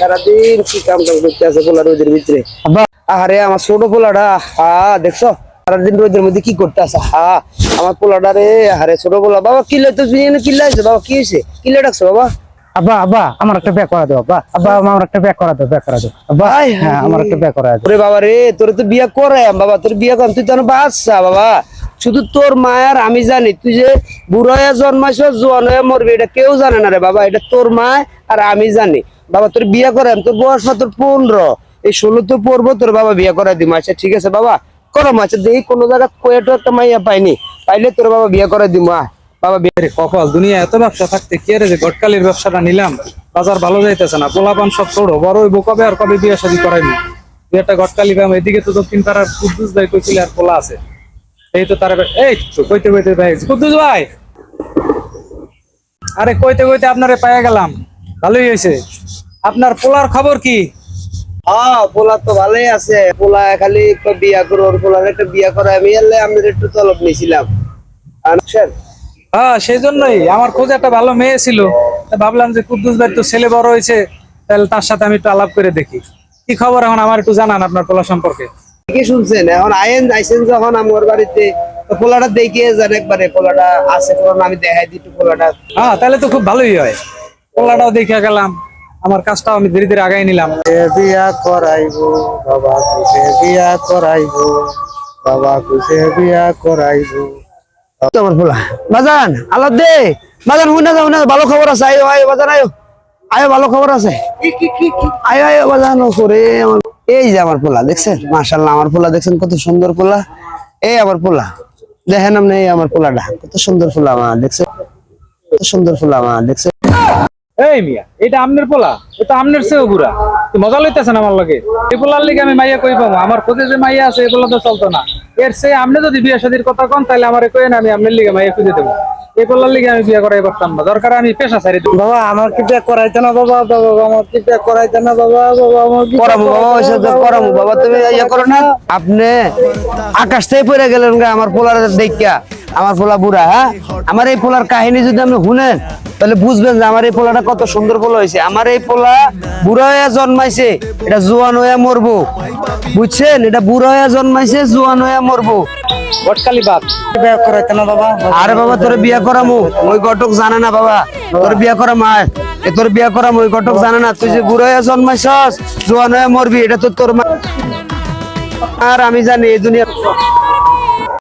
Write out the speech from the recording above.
সারাদিন কি কাম করতে বলা রোদের ভিতরে আমার পোলাটা, হা, দেখছ? সারাদিন রোদের মধ্যে কি হা, আমার পোলাটা রে ছোট পোলা। বাবা কিলে তো কিল্লা বাবা, কি হয়েছে? কিলে ডাকছো, বাবা? আব্বা আব্বা আমার একটা বে করা দাও আব্বা। আব্বা আমার একটা বে করা দাও বে করা দাও। আব্বা হ্যাঁ আমার একটা বে করা দাও। ওরে বাবা রে তোর তো বিয়ে করে বাবা তোর বিয়ে কর তুই তো বাচ্চা বাবা। শুধু তোর মায়ের আমি জানি তুই যে বুড়ো হয়ে জন্মাইছ জোয়ান হয়ে মরবি এটা কেউ জানে না রে বাবা। এটা তোর মা আর আমি জানি। বাবা তোর বিয়ে করে তোর বয়স মাত্র পনেরো। এই ষোলো তো পড়ব তোর বাবা বিয়ে করে দিব। আচ্ছা ঠিক আছে বাবা। করো আচ্ছা দেখি কোনো জায়গা কোয়েটো একটা মাইয়া পাইনি। পাইলে তোর বাবা বিয়ে করে দিব আয়। বাবা বিয়ে আরে কপাল, দুনিয়া এত ব্যবসা থাকতে কি রে যে গটকালির ব্যবসাটা নিলাম? বাজার ভালো যাইতেছে না, পোলাপান সব ছোড়ো বড় হইবো কবে আর কবে বিয়ে শাদী করাইনি একটা গটকালি ব্যায়াম, এদিকে তো দক্ষিণ পাড়ার কুদ্দুস ভাই কইছিল আর পোলা আছে। এই তো তারা এই তো কইতে কইতে ভাই, কুদ্দুস ভাই! আরে কইতে কইতে আপনারে পাইয়া গেলাম, ভালোই হয়েছে আপনার পোলার খবর কি? হ্যাঁ পোলা তো ভালোই আছে। পোলা খালি বিয়া করো পোলার একটা বিয়া করে আমি এলে আমি একটু তলব নিয়েছিলাম। স্যার হ্যাঁ সেই জন্যই। আমার খোঁজ একটা ভালো মেয়ে ছিল। ভাবলাম যে কুদ্দুস ভাই তো ছেলে বড় হয়েছে তাহলে তার সাথে আমি একটু আলাপ করে দেখি। কি খবর এখন? আমার একটু জানান আপনার পোলা সম্পর্কে। কি শুনছেন। এখন আইন আইসেন যখন আমার বাড়িতে পোলাটা দেখে যান একবারে পোলাটা আছে পোলা আমি দেখাই দিই একটু পোলাটা। হ্যাঁ তাহলে তো খুব ভালোই হয়। পোলাটাও দেখে গেলাম। আমার কাজটাও আমি ধীরে ধীরে আগাই নিলাম। বিয়া করাইবো? বাবা বিয়া করাইবো? বাবা বিয়া করাইবো? বাজান আলো দে। বাজান ভালো খবর আছে। আয়ো আয়ো, বাজান, আয়ো। আয়ো, ভালো খবর আছে? আয়ো আয়ো, বাজান এই যে আমার পোলা দেখছেন? মাশাল্লাহ আমার পোলা দেখছেন, কত সুন্দর পোলা এই আমার পোলা দেখেন আপনি এই আমার পোলাটা কত সুন্দর পোলা আমার দেখছেন? কত সুন্দর আমার দেখছেন? এই মিয়া, এটা আমনের পোলা। এটা আমনের চেয়েও বুড়া। মজা লইতেছেন আমার লগে। এই পোলার লিগে আমি মাইয়া কই পাবো? আমার খোঁজে যে মাইয়া আছে, এই পোলা তো চলতো না। এর চেয়ে আপনি যদি বিয়ে শাদির কথা কন তাহলে আমার কই না আমি আপনার লিগে মাইয়া খুঁজে দেবো। এই করলার লিগে আমি বিয়ে করাই পারতাম না। দরকার আমি পেশা ছাড়ি দেবো। বাবা আমার কি বিয়ে করাইতে না বাবা? বাবা আমার কি বিয়ে করাইতে না বাবা? বাবা আমার কি করাবো বাবা ওইসব তো করাবো বাবা তুমি ইয়ে করো না। আপনি আকাশ থেকে পড়ে গেলেন গা আমার পোলার দেখিয়া। আমার পোলা বুড়া হ্যাঁ? আমার এই পোলার কাহিনী যদি আপনি শুনেন তাহলে বুঝবেন যে আমার এই পোলাটা কত সুন্দর পোলা হয়েছে। আমার এই পোলা বুড়া হয়ে জন্মাইছে এটা জোয়ান হয়ে মরবো। বুঝছেন? এটা বুড়া হয়ে জন্মাইছে জোয়ান হয়ে মরবো। গটকালি বিয়া করাইতে না বাবা? আরে বাবা তোর বিয়া করামু। ওই ঘটক জানে না বাবা। তোর বিয়া করা মায় এ তোর বিয়া করামু ওই ঘটক জানে না। তুই যে বুড়ো হয়ে জন্মাইছস জোয়ান হয়ে মরবি এটা তো তোর মা আর আমি জানি এই দুনিয়া